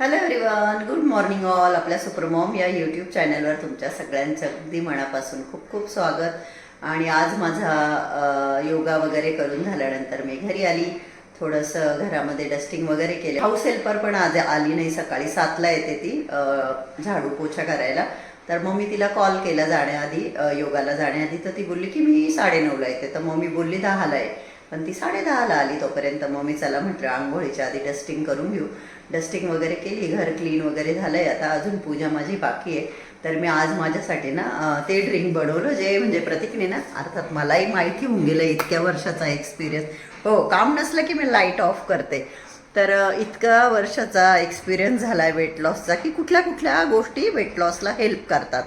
Hello everyone good morning all आपल्या supermom या YouTube चॅनलवर तुमच्या सगळ्यांचं अगदी मनापासून खूप खूप स्वागत. आणि आज माझा योगा वगैरे करून झाल्यानंतर मी घरी आली. थोडंसं घरामध्ये डस्टिंग वगैरे केलं. हाऊस हेल्पर पण आज आली नाही सकाळी सातला येते ती झाडू पोछा करायला. तर मग मी तिला कॉल केला जाण्याआधी योगाला जाण्याआधी. तर ती बोलली की मी साडेनऊला येते. तर मग मी बोलली दहाला आहे पण ती साडेदहाला आली तोपर्यंत. मग मी चला म्हटलं आंघोळीच्या आधी डस्टिंग करून घेऊ. डस्टिंग वगैरे केली घर क्लीन वगैरे झालंय. आता अजून पूजा माझी बाकी आहे. तर मी आज माझ्यासाठी ना ते ड्रिंक बनवलं जे म्हणजे प्रतीकने ना अर्थात मलाही माहिती होऊन गेलं इतक्या वर्षाचा एक्सपिरियन्स हो काम नसलं की मी लाइट ऑफ करते. तर इतका वर्षाचा एक्सपिरियन्स झाला आहे वेट लॉसचा की कुठल्या कुठल्या गोष्टी वेट लॉसला हेल्प करतात.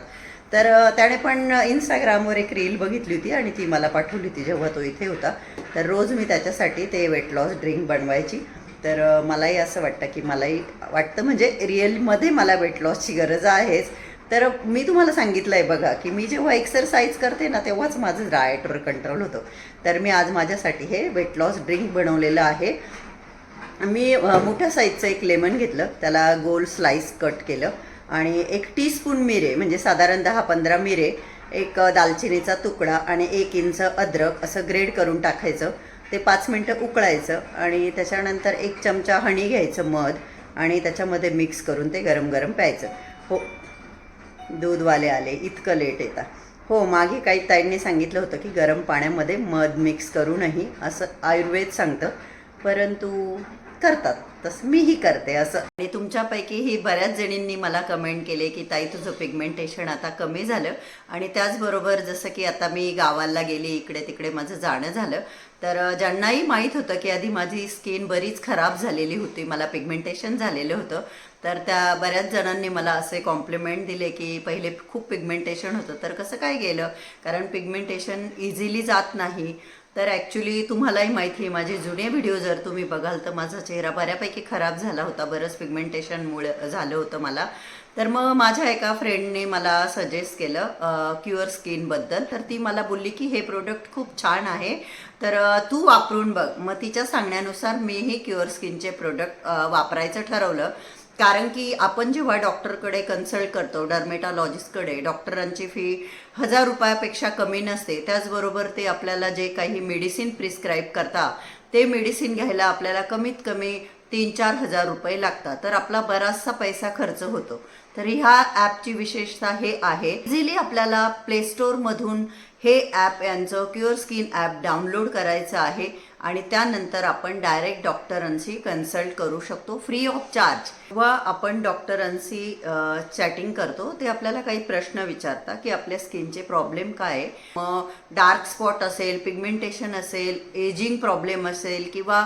तर त्याने पण इंस्टाग्रामवर एक रील बघितली होती आणि ती मला पाठवली होती जेव्हा तो इथे होता. तर रोज मी त्याच्यासाठी ते वेट लॉस ड्रिंक बनवायची. तर मलाही असं वाटतं की मलाही वाटतं म्हणजे रिअलमध्ये मला वेट लॉसची गरज आहेच. तर मी तुम्हाला सांगितलं आहे बघा की मी जेव्हा एक्सरसाइज करते ना तेव्हाच माझं डायटवर कंट्रोल होतं. तर मी आज माझ्यासाठी हे वेट लॉस ड्रिंक बनवलेलं आहे. मी मोठ्या साईजचं एक लेमन घेतलं. त्याला गोल स्लाइस कट केलं. आणि एक टीस्पून मिरे म्हणजे साधारण दहा पंधरा मिरे एक दालचिनीचा तुकडा आणि एक इंच अद्रक असं ग्रेड करून टाकायचं. ते पाच मिनटं उकळायचं आणि त्याच्यानंतर एक चमचा हणी घ्यायचं मध आणि त्याच्यामध्ये मिक्स करून ते गरम गरम प्यायचं. हो दूधवाले आले इतकं लेट येतात हो मागे काही ताईंनी सांगितलं होतं की गरम पाण्यामध्ये मध मिक्स करूनही असं आयुर्वेद सांगतं परंतु करतात. तसं मीही करते असं. आणि तुमच्यापैकीही बऱ्याच जणींनी मला कमेंट केले की ताई तुझं पिगमेंटेशन आता कमी झालं. आणि त्याचबरोबर जसं की आता मी गावाला गेली इकडे तिकडे माझं जाणं झालं तर ज्यांनाही माहीत होतं की आधी माझी स्किन बरीच खराब झालेली होती मला पिगमेंटेशन झालेलं होतं तर त्या बऱ्याच जणांनी मला असे कॉम्प्लिमेंट दिले की पहिले खूप पिगमेंटेशन होतं तर कसं काय गेलं? कारण पिगमेंटेशन इझिली जात नाही. तर ॲक्च्युली तुम्हालाही माहिती आहे माझे जुने व्हिडिओ जर तुम्ही बघाल तर माझा चेहरा बऱ्यापैकी खराब झाला होता बरंच पिगमेंटेशनमुळे झालं होतं मला. तर मग माझ्या एका फ्रेंडने मला सजेस्ट केलं क्युअर स्किनबद्दल तर ती मला बोलली की हे प्रोडक्ट खूप छान आहे तर तू वापरून बघ. मग तिच्या सांगण्यानुसार मीही क्युअर स्किनचे प्रोडक्ट वापरायचं ठरवलं. कारण की आपण जेव्हा डॉक्टरकडे कन्सल्ट करतो डर्मेटॉलॉजिस्टकडे डॉक्टरांची फी हजार रुपयापेक्षा कमी नसते. त्याचबरोबर ते आपल्याला जे काही मेडिसिन प्रिस्क्राईब करता ते मेडिसिन घ्यायला आपल्याला कमीत कमी तीन चार हजार रुपये लागतात. तर आपला बराचसा पैसा खर्च होतो. तर ह्या ॲपची विशेषता हे आहे. इझिली आपल्याला प्ले स्टोअरमधून हे ॲप यांचं क्युअर स्किन ॲप डाउनलोड करायचं आहे. आणि त्यानंतर आपण डायरेक्ट डॉक्टरांशी कन्सल्ट करू शकतो फ्री ऑफ चार्ज व आपण डॉक्टरांशी चॅटिंग करतो ते आपल्याला काही प्रश्न विचारता की आपल्या स्किनचे प्रॉब्लेम काय आहे. मग डार्क स्पॉट असेल पिगमेंटेशन असेल एजिंग प्रॉब्लेम असेल किंवा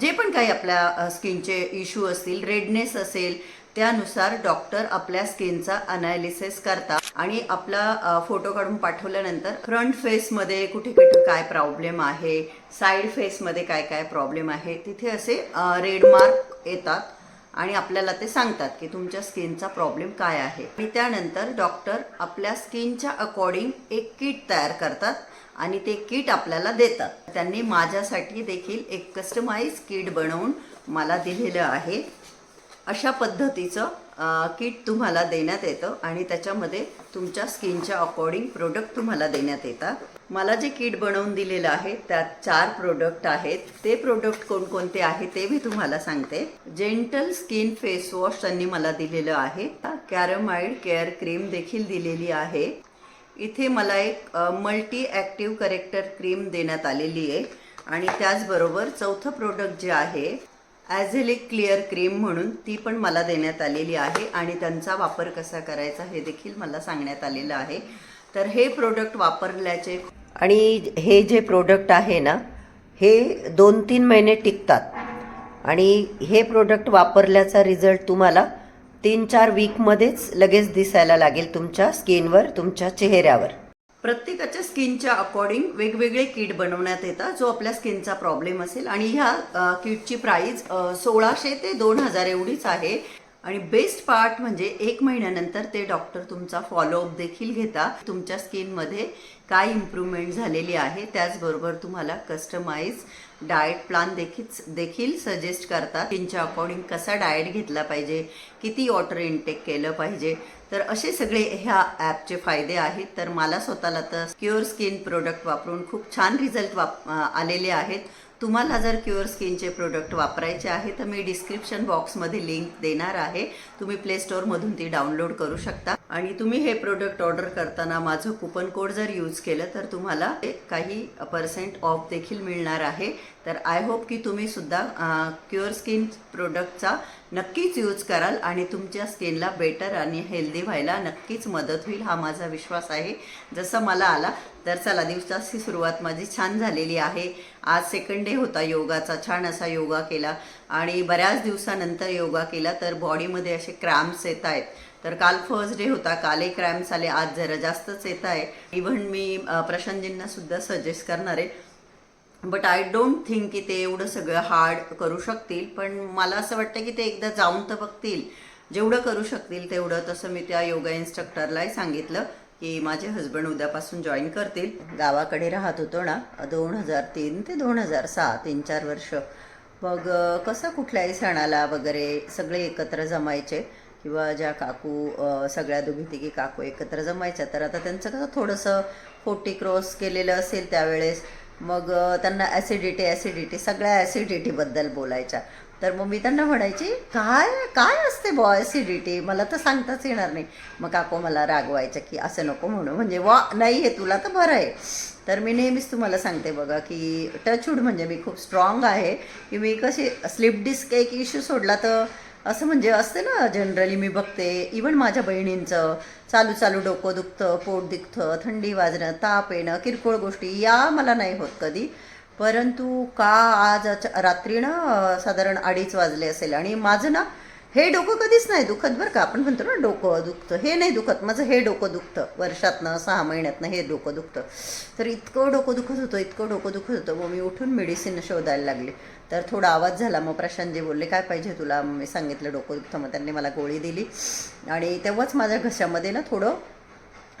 जे पण काही आपल्या स्किनचे इश्यू असतील रेडनेस असेल त्यानुसार डॉक्टर आपल्या स्किनचा अनालिसिस करतात आणि आपला फोटो काढून पाठवल्यानंतर फ्रंट फेसमध्ये कुठे कुठे काय प्रॉब्लेम आहे साईड फेसमध्ये काय काय प्रॉब्लेम आहे तिथे असे रेड मार्क येतात आणि आपल्याला ते सांगतात की तुमच्या स्किनचा प्रॉब्लेम काय आहे. आणि त्यानंतर डॉक्टर आपल्या स्किनच्या अकॉर्डिंग एक किट तयार करतात आणि ते किट आपल्याला देतात. त्यांनी माझ्यासाठी देखील एक कस्टमाइज किट बनवून मला दिलेलं आहे. अशा पद्धतीचं किट तुम्हाला देण्यात येतं आणि त्याच्यामध्ये तुमच्या स्किनच्या अकॉर्डिंग प्रोडक्ट तुम्हाला देण्यात येतात. मला जे किट बनवून दिलेलं आहे त्यात चार प्रोडक्ट आहेत. ते प्रोडक्ट कोणकोणते आहे ते मी तुम्हाला सांगते. जेंटल स्किन फेस वॉश त्यांनी मला दिलेलं आहे. कॅरमाइड केअर क्रीम देखील दिलेली आहे. इथे मला एक मल्टी ॲक्टिव्ह करेक्टर क्रीम देण्यात आलेली आहे. आणि त्याचबरोबर चौथं प्रोडक्ट जे आहे ॲझेलिक क्लिअर क्रीम म्हणून ती पण मला देण्यात आलेली आहे आणि त्यांचा वापर कसा करायचा हे देखील मला सांगण्यात आलेलं आहे. तर हे प्रोडक्ट वापरल्याचे आणि हे जे प्रोडक्ट आहे ना हे दोन तीन महिने टिकतात. आणि हे प्रोडक्ट वापरल्याचा रिझल्ट तुम्हाला तीन चार वीकमध्येच लगेच दिसायला लागेल तुमच्या स्किनवर तुमच्या चेहऱ्यावर. प्रत्येकाच्या स्किनच्या अकॉर्डिंग वेगवेगळे किट बनवण्यात येतात जो आपल्या स्किनचा प्रॉब्लेम असेल. आणि ह्या किटची प्राईज सोळाशे ते दोन हजार एवढीच आहे. आणि बेस्ट पार्ट म्हणजे एक महिन्यानंतर ते डॉक्टर तुमचा फॉलोअप देखील घेता. तुमच्या स्किनमध्ये काय इम्प्रूव्हमेंट झालेली आहे त्याचबरोबर तुम्हाला कस्टमाइज डाएट प्लान देखील देखील सजेस्ट करतात. त्यांच्या अकॉर्डिंग कसा डाएट घेतला पाहिजे किती वॉटर इनटेक केलं पाहिजे. तर असे सगळे ह्या ॲपचे फायदे आहेत. तर मला स्वतःला तर क्युअर स्किन प्रोडक्ट वापरून खूप छान रिझल्ट वाप आलेले आहेत. तुम्हाला जर क्युअर स्किनचे प्रोडक्ट वापरायचे आहे तर मी डिस्क्रिप्शन बॉक्समध्ये लिंक देणार आहे. तुम्ही प्ले स्टोअरमधून ती डाउनलोड करू शकता. आणि तुम्ही हे प्रोडक्ट ऑर्डर करताना माझं कुपन कोड जर यूज केलं तर तुम्हाला ते काही पर्सेंट ऑफ देखील मिळणार आहे. तर आय होप की तुम्ही सुद्धा क्युअर स्किन प्रोडक्टचा नक्कीच यूज कराल आणि तुमच्या स्किनला बेटर आणि हेल्दी व्हायला नक्कीच मदत होईल हा माझा विश्वास आहे. जसं मला आला तर चला दिवसाची सुरुवात माझी छान झालेली आहे. आज सेकंड डे होता योगाचा छान असा योगा केला आणि बऱ्याच दिवसानंतर योगा केला तर बॉडीमध्ये असे क्रॅम्प्स येत आहेत. तर काल फर्स्ट डे होता कालही क्रॅम्प्स आले आज जरा जास्तच येत आहे. इव्हन मी अ, प्रशांतजींना सुद्धा सजेस्ट करणार आहे बट आय डोंट थिंक की ते एवढं सगळं हार्ड करू शकतील. पण मला असं वाटतं की ते एकदा जाऊन तर बघतील. जेवढं करू शकतील तेवढं. तसं मी त्या योगा इन्स्ट्रक्टरलाही सांगितलं की माझे हस्बंड उद्यापासून जॉईन करतील. गावाकडे राहत होतो ना दोन हजार तीन ते दोन हजार सहा तीन चार वर्ष. मग कसं कुठल्याही सणाला वगैरे सगळे एकत्र जमायचे? किंवा ज्या काकू सगळ्या दोघी तिघी काकू एकत्र जमायच्या. तर आता त्यांचं कसं थोडंसं फोर्टी क्रॉस केलेलं असेल त्यावेळेस. मग त्यांना ॲसिडिटी ॲसिडिटी सगळ्या ॲसिडिटीबद्दल बोलायच्या. तर मग मी त्यांना म्हणायची काय काय असते बॉ ॲसिडिटी मला तर सांगताच येणार नाही. मग काको मला रागवायचं की असं नको म्हणू म्हणजे वा नाही आहे तुला तर बरं आहे. तर मी नेहमीच तुम्हाला सांगते बघा की टचवूड म्हणजे मी खूप स्ट्रॉंग आहे. की मी कशी स्लिप डिस्क एक इश्यू सोडला तर असं म्हणजे असते ना जनरली मी बघते. इवन माझ्या बहिणींचं चालू चालू डोकं दुखतं पोट दुखतं थंडी वाजणं ताप येणं किरकोळ गोष्टी या मला नाही होत कधी. परंतु का आज रात्री ना साधारण अडीच वाजले असेल आणि माझं ना हे डोकं कधीच नाही दुखत बरं का. आपण म्हणतो ना डोकं दुखतं. हे नाही दुखत. माझं हे डोकं दुखतं. वर्षातनं सहा महिन्यातनं हे डोकं दुखतं. तर इतकं डोकं दुखत होतं इतकं डोकं दुखत होतं. मग मी उठून मेडिसिन शोधायला लागले. तर थोडा आवाज झाला. मग प्रशांतजी बोलले काय पाहिजे तुला? मी सांगितलं डोकं दुखतं मग त्यांनी मला गोळी दिली. आणि तेव्हाच माझ्या घशामध्ये ना थोडं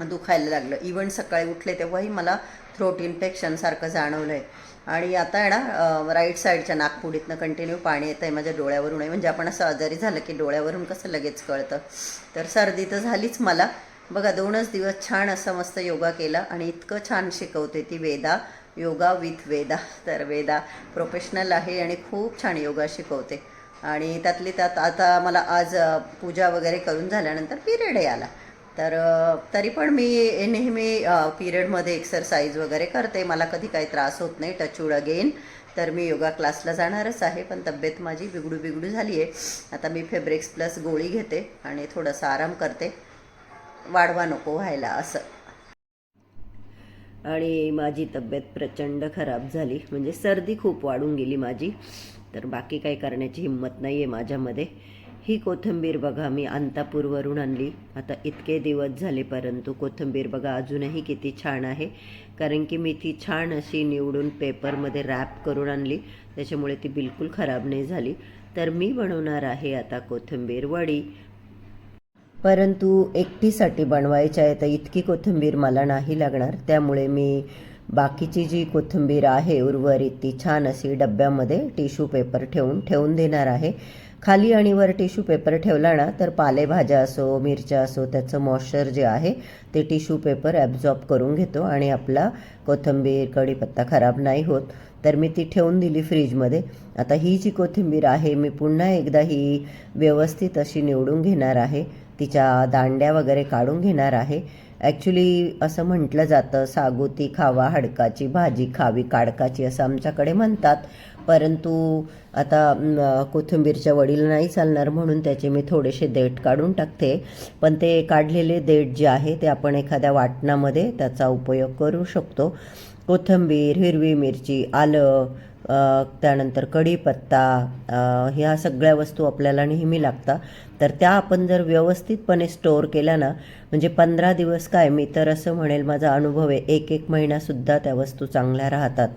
दुखायला लागलं. इवन सकाळी उठले तेव्हाही मला थ्रोट इन्फेक्शनसारखं जाणवलं आहे आणि आता आहे ना राईट साईडच्या नागपुडीतनं कंटिन्यू पाणी येतं आहे माझ्या डोळ्यावरून आहे म्हणजे आपण असं आजारी झालं की डोळ्यावरून कसं लगेच कळतं? तर सर्दी तर झालीच मला. बघा दोनच दिवस छान असं मस्त योगा केला आणि इतकं छान शिकवते ती वेदा. Yoga with Veda. तर वेदा प्रोफेशनल आहे आणि खूप छान योगा शिकवते. आणि त्यातली त्यात आता मला आज पूजा वगैरे करून झाल्यानंतर पिरियड आला तर तरी पण मी नेहमी पिरियडमध्ये एक्सरसाइज वगैरे करते. मला कधी काही त्रास होत नाही टचूड अगेन तर मी योगा क्लासला जाणारच आहे पण तब्येत माझी बिघडू बिघडू झाली आहे आता मी फेब्रिक्स प्लस गोळी घेते आणि थोडासा आराम करते. वाढवा नको व्हायला असं. आणि माझी तब्येत प्रचंड खराब झाली. म्हणजे सर्दी खूप वाढून गेली माझी. तर बाकी काही करण्याची हिंमत नाही आहे माझ्यामध्ये. ही कोथिंबीर बघा मी अंतापूरवरून आणली. आता इतके दिवस झाले परंतु कोथिंबीर बघा अजूनही किती छान आहे. कारण की मी ती छान अशी निवडून पेपरमध्ये रॅप करून आणली. त्याच्यामुळे ती बिलकुल खराब नाही झाली. तर मी बनवणार आहे आता कोथिंबीर वडी. परंतु एकटीसाठी बनवायच्या आहे तर इतकी कोथिंबीर मला नाही लागणार. त्यामुळे मी बाकीची जी कोथिंबीर आहे उर्वरित ती छान अशी डब्यामध्ये टिश्यू पेपर ठेवून ठेवून देणार आहे. खाली आणि वर टिश्यू पेपर ठेवला ना तर पालेभाज्या असो मिरच्या असो त्याचं मॉइश्चर जे आहे ते टिश्यू पेपर ॲब्झॉर्ब करून घेतो आणि आपला कोथिंबीर कढीपत्ता खराब नाही होत तर मी ती ठेवून दिली फ्रीजमध्ये. आता ही जी कोथिंबीर आहे मी पुन्हा एकदा ही व्यवस्थित अशी निवडून घेणार आहे. तिच्या दांड्या वगैरे काढून घेणार आहे. ॲक्च्युली असं म्हटलं जातं सागोती खावा हाडकाची भाजी खावी काडकाची असं आमच्याकडे म्हणतात. परंतु आता कोथिंबीरच्या वडील नाही चालणार म्हणून त्याचे मी थोडेसे देठ काढून टाकते. पण ते काढलेले देठ जे आहे ते आपण एखाद्या वाटणामध्ये त्याचा उपयोग करू शकतो. कोथिंबीर हिरवी मिरची आलं त्यानंतर कढीपत्ता ह्या सगळ्या वस्तू आपल्याला नेहमी लागतात. तर त्या आपण जर व्यवस्थितपणे स्टोअर केल्या ना म्हणजे पंधरा दिवस काय मी तर असं म्हणेल माझा अनुभव आहे एक एक महिनासुद्धा त्या वस्तू चांगल्या राहतात.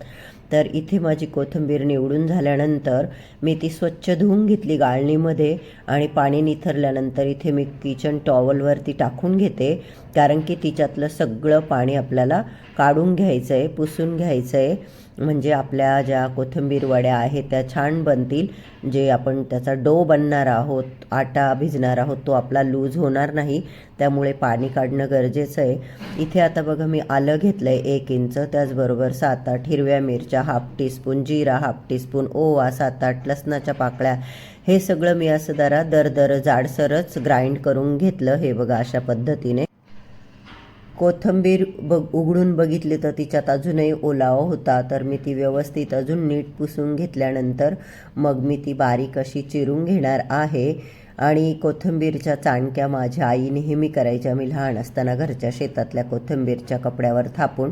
तर इथे माझी कोथिंबीर निवडून झाल्यानंतर मी ती स्वच्छ धुवून घेतली गाळणीमध्ये आणि पाणी निथरल्यानंतर इथे मी किचन टॉवलवरती टाकून घेते कारण की तिच्यातलं सगळं पाणी आपल्याला काढून घ्यायचं आहे पुसून घ्यायचं आहे म्हणजे आपल्या ज्या कोथिंबीर वड्या आहेत त्या छान बनतील. जे आपण त्याचा डो बनणार आहोत आटा भिजणार आहोत तो आपला लूज होणार नाही. त्यामुळे पाणी काढणं गरजेचं आहे. इथे आता बघा मी आलं घेतलं आहे एक इंच. त्याचबरोबर सात आठ हिरव्या मिरच्या हाफ टीस्पून जिरा हाफ टीस्पून ओवा सात आठ लसणाच्या पाकळ्या. हे सगळं मी असं जरा दरदर जाडसरच ग्राइंड करून घेतलं हे बघा अशा पद्धतीने. कोथंबीर बघ उघडून बघितली तर तिच्यात अजूनही ओलावा होता. तर मी ती व्यवस्थित अजून नीट पुसून घेतल्यानंतर मग मी ती बारीक अशी चिरून घेणार आहे. आणि कोथिंबीरच्या चाणक्या माझ्या आई नेहमी करायच्या. मी लहान असताना घरच्या शेतातल्या कोथिंबीरच्या कपड्यावर थापून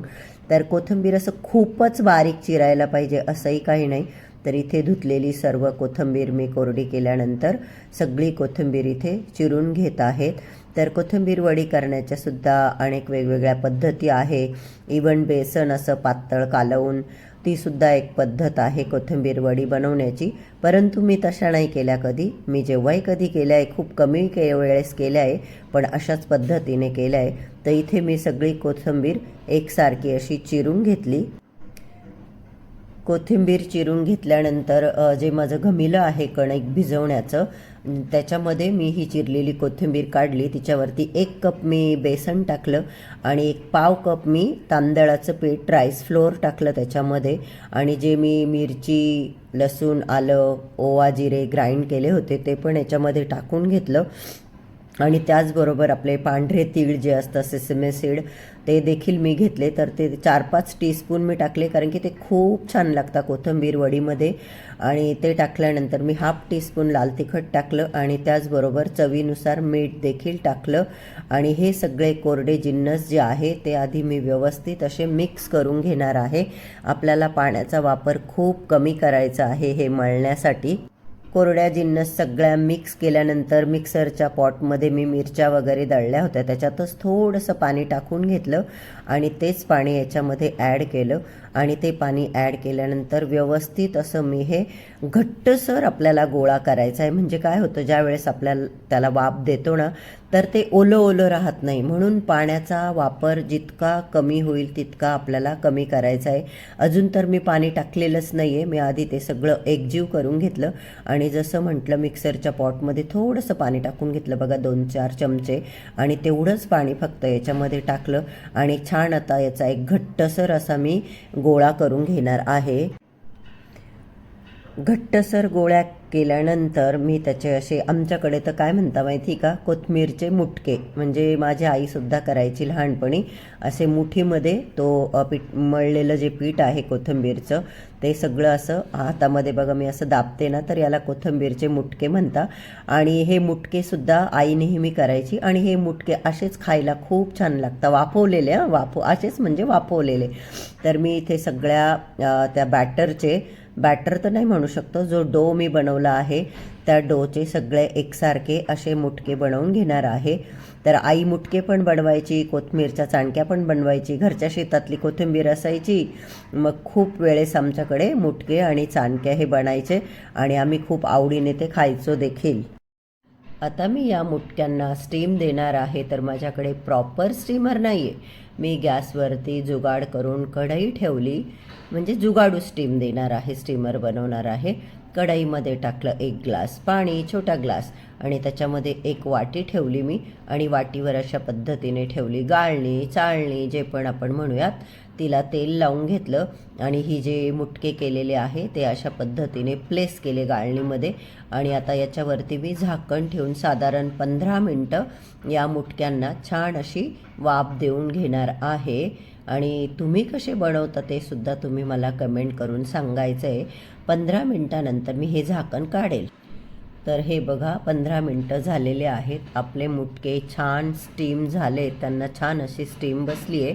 तर कोथिंबीर असं खूपच बारीक चिरायला पाहिजे असंही काही नाही. तर इथे धुतलेली सर्व कोथिंबीर मी कोरडी केल्यानंतर सगळी कोथिंबीर इथे चिरून घेत आहेत. तर कोथिंबीर वडी करण्याच्या सुद्धा अनेक वेगवेगळ्या पद्धती आहे. इवन बेसन असं पातळ कालवून ती सुद्धा एक पद्धत आहे कोथिंबीर वडी बनवण्याची. परंतु मी तशा नाही केल्या कधी. मी जेव्हाही कधी केल्या आहे खूप कमी के वेळेस केल्या आहे पण अशाच पद्धतीने केल्या आहे तर इथे मी सगळी कोथिंबीर एकसारखी अशी चिरून घेतली. कोथिंबीर चिरून घेतल्यानंतर जे माझं घमिलं आहे कणिक भिजवण्याचं त्याच्यामध्ये मी ही चिरलेली कोथिंबीर काढली. तिच्यावरती एक कप मी बेसन टाकलं आणि एक पाव कप मी तांदळाचं पीठ राईस फ्लोअर टाकलं त्याच्यामध्ये. आणि जे मी मिरची लसूण आलं ओवा जिरे ग्राइंड केले होते ते पण याच्यामध्ये टाकून घेतलं. आणि त्याचबरोबर आपले पांढरे तीळ जे असतं सिसमे सीड ते देखील मी घेतले. तर ते चार पाच टीस्पून मी टाकले कारण की ते खूप छान लागतात कोथिंबीर वडीमध्ये. आणि ते टाकल्यानंतर मी हाफ टीस्पून लाल तिखट टाकलं आणि त्याचबरोबर चवीनुसार मीठ देखील टाकलं. आणि हे सगळे कोरडे जिन्नस जे आहे ते आधी मी व्यवस्थित असे मिक्स करून घेणार आहे. आपल्याला पाण्याचा वापर खूप कमी करायचा आहे हे मळण्यासाठी. कोरड्या जिन्नस सगळ्या मिक्स केल्यानंतर मिक्सरच्या पॉटमध्ये मी मिरच्या वगैरे दळल्या होत्या. त्याच्यातच थोडंसं पाणी टाकून घेतलं आणि तेच पाणी याच्यामध्ये ॲड केलं. आणि ते पाणी ॲड केल्यानंतर व्यवस्थित असं मी हे घट्टसर आपल्याला गोळा करायचा आहे. म्हणजे काय होतं ज्या वेळेस आपल्याला त्याला वाफ देतो ना तर ते ओलं ओलं राहत नाही. म्हणून पाण्याचा वापर जितका कमी होईल तितका आपल्याला कमी करायचा आहे. अजून तर मी पाणी टाकलेलंच नाही आहे मी आधी ते सगळं एकजीव करून घेतलं आणि जसं म्हटलं मिक्सरच्या पॉटमध्ये थोडंसं पाणी टाकून घेतलं. बघा दोन चार चमचे आणि तेवढंच पाणी फक्त याच्यामध्ये टाकलं. आणि छान आता याचा एक घट्टसर असा मी गोळा करून घेणार आहे. घट्टसर गोळ्या केल्यानंतर मी त्याचे असे आमच्याकडे तर काय म्हणता माहिती का? कोथमीरचे मुटके. म्हणजे माझी आईसुद्धा करायची लहानपणी. असे मुठीमध्ये तो पीठ मळलेलं जे पीठ आहे कोथिंबीरचं ते सगळं असं हातामध्ये बघा मी असं दाबते ना तर याला कोथिंबीरचे मुटके म्हणता. आणि हे मुटकेसुद्धा आई नेहमी करायची. आणि हे मुटके असेच खायला खूप छान लागतात. वाफवलेले हां वाफव असेच म्हणजे वाफवलेले. तर मी इथे सगळ्या त्या बॅटरचे बॅटर तर नाही म्हणू शकतो. जो डो मी बनवला आहे त्या डोचे सगळे एकसारखे असे मुटके बनवून घेणार आहे. तर आई मुटके पण बनवायची कोथमीरच्या चाणक्या पण बनवायची घरच्या शेतातली कोथिंबीर असायची. मग खूप वेळेस आमच्याकडे मुटके आणि चाणक्या हे बनायचे आणि आम्ही खूप आवडीने ते खायचो देखील. आता मी या मुटक्यांना स्टीम देणार आहे तर माझ्याकडे प्रॉपर स्टीमर नाही आहे मी गॅसवरती जुगाड करून कढई ठेवली म्हणजे जुगाडू स्टीम देणार आहे स्टीमर बनवणार आहे. कढईमध्ये टाकलं एक ग्लास पाणी छोटा ग्लास आणि त्याच्यामध्ये एक वाटी ठेवली मी आणि वाटीवर अशा पद्धतीने ठेवली गाळणी चाळणी जे पण आपण म्हणूयात तिला तेल लावून घेतलं आणि ही जे मुटके केलेले आहे ते अशा पद्धतीने प्लेस केले गाळणीमध्ये. आणि आता याच्यावरती मी झाकण ठेवून साधारण पंधरा मिनटं या मुटक्यांना छान अशी वाफ देऊन घेणार आहे. आणि तुम्ही कसे बनवता ते सुद्धा तुम्ही मला कमेंट करून सांगायचं आहे पंधरा मिनटानंतर मी हे झाकण काढेल. तर हे बघा पंधरा मिनटं झालेले आहेत. आपले मुटके छान स्टीम झाले त्यांना छान अशी स्टीम बसली आहे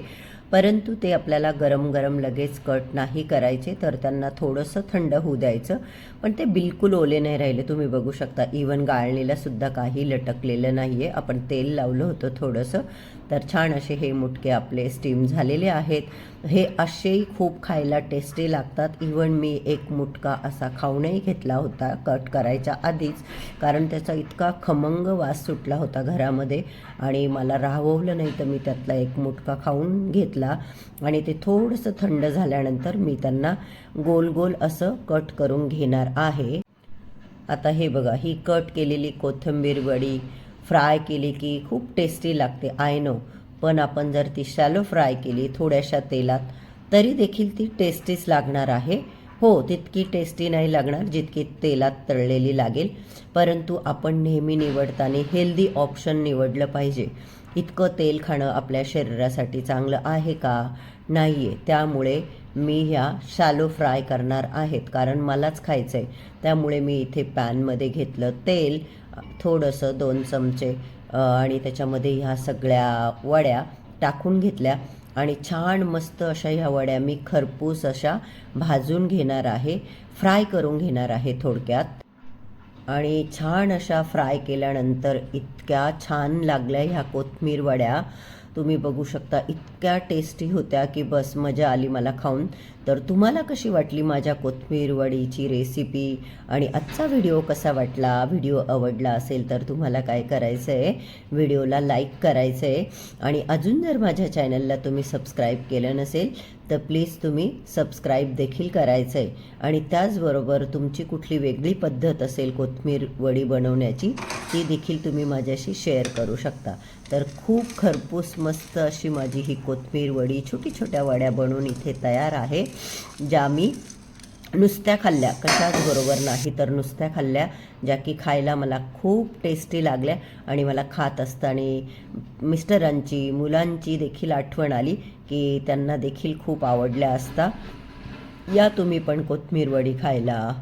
परंतु ते आपल्याला गरम गरम लगेच कट नाही करायचे तर त्यांना थोडंसं थंड होऊ द्यायचं. पण ते बिलकुल ओले नाही राहिले. तुम्ही बघू शकता इवन गाळणीला सुद्धा काही लटकलेलं नाही आहे आपण तेल लावलं होतं थोडंसं. तर छान असे हे मुटके आपले स्टीम झालेले आहेत. हे असेही खूप खायला टेस्टी लागतात. इवन मी एक मुटका असा खाऊनही घेतला होता कट करायच्या आधीच. कारण त्याचा इतका खमंग वास सुटला होता घरामध्ये. आणि मला राहवलं नाही तर मी त्यातला एक मुटका खाऊन घेतला. आणि ते थोडंसं थंड झाल्यानंतर मी त्यांना गोल गोल असं कट करून घेणार आहे. आता हे बघा ही कट केलेली कोथिंबीर वडी फ्राय केली की खूप टेस्टी लागते आय नो. पण आपण जर ती शॅलो फ्राय केली थोड्याशा तेलात तरी देखील ती टेस्टीच लागणार आहे. हो तितकी टेस्टी नाही लागणार जितकी तेलात तळलेली लागेल. परंतु आपण नेहमी निवडताना हेल्दी ऑप्शन निवडलं पाहिजे. इतकं तेल खाणं आपल्या शरीरासाठी चांगलं आहे का? नाही आहे त्यामुळे मी ह्या शालो फ्राय करणार आहेत. कारण मलाच खायचं आहे त्यामुळे मी इथे पॅनमध्ये घेतलं तेल थोडंसं दोन चमचे आणि त्याच्यामध्ये ह्या सगळ्या वड्या टाकून घेतल्या. आणि छान मस्त अशा ह्या वड्या मी खरपूस अशा भाजून घेणार आहे. फ्राय करून घेणार आहे थोडक्यात. आणि छान अशा फ्राय केल्यानंतर इतक्या छान लागल्या ह्या कोथमीर वड्या. तुम्ही बघू शकता इतक्या टेस्टी होत्या की बस मजा आली मला खाऊन. तर तुम्हाला कशी वाटली माझ्या कोथमीर वडीची रेसिपी आणि आजचा व्हिडिओ कसा वाटला? व्हिडिओ आवडला असेल तर तुम्हाला काय करायचं आहे व्हिडिओला लाईक करायचं आहे आणि अजून जर माझ्या चॅनलला तुम्ही सबस्क्राईब केलं नसेल तर प्लीज तुम्ही सबस्क्राईब देखील करायचं आहे आणि त्याचबरोबर तुमची कुठली वेगळी पद्धत असेल कोथमीर वडी बनवण्याची ती देखील तुम्ही माझ्याशी शेअर करू शकता. तर खूप खरपूस मस्त अशी माझी ही कोथमीर वडी छोटी छोट्या वड्या बनवून इथे तयार आहे. ज्या मी नुसत्या खाल्ल्या. कशाच बरोबर नाही तर नुसत्या खाल्ल्या ज्या की खायला मला खूप टेस्टी लागल्या आणि मला खात असताना मिस्टरांची मुलांची देखील आठवण आली की त्यांना देखील खूप आवडल्या असता. या तुम्ही पण कोथमीर वडी खायला.